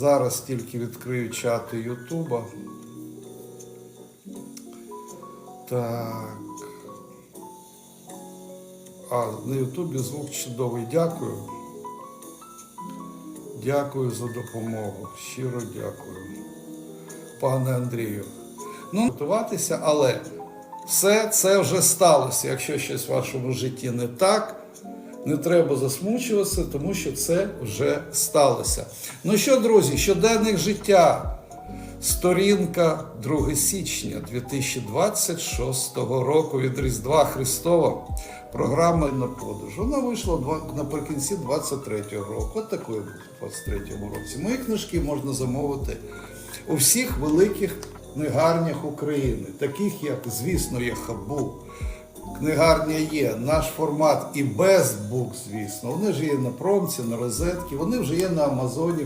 Зараз тільки відкрию чати Ютуба. Так. А, на Ютубі звук чудовий. Дякую. Дякую за допомогу. Щиро дякую. Пане Андрію. Ну, готуватися, але все це вже сталося. Якщо щось в вашому житті не так, не треба засмучуватися, тому що це вже сталося. Ну що, друзі, щоденник життя. Сторінка 2 січня 2026 року від Різдва Христова. Програма на продаж. Вона вийшла наприкінці 23-го року. От такою в 23-му році. Мої книжки можна замовити у всіх великих книгарнях України, таких як, звісно, є Хабу. Книгарня є, наш формат і без бук, звісно. Вони ж є на промці, на розетки, вони вже є на Амазоні.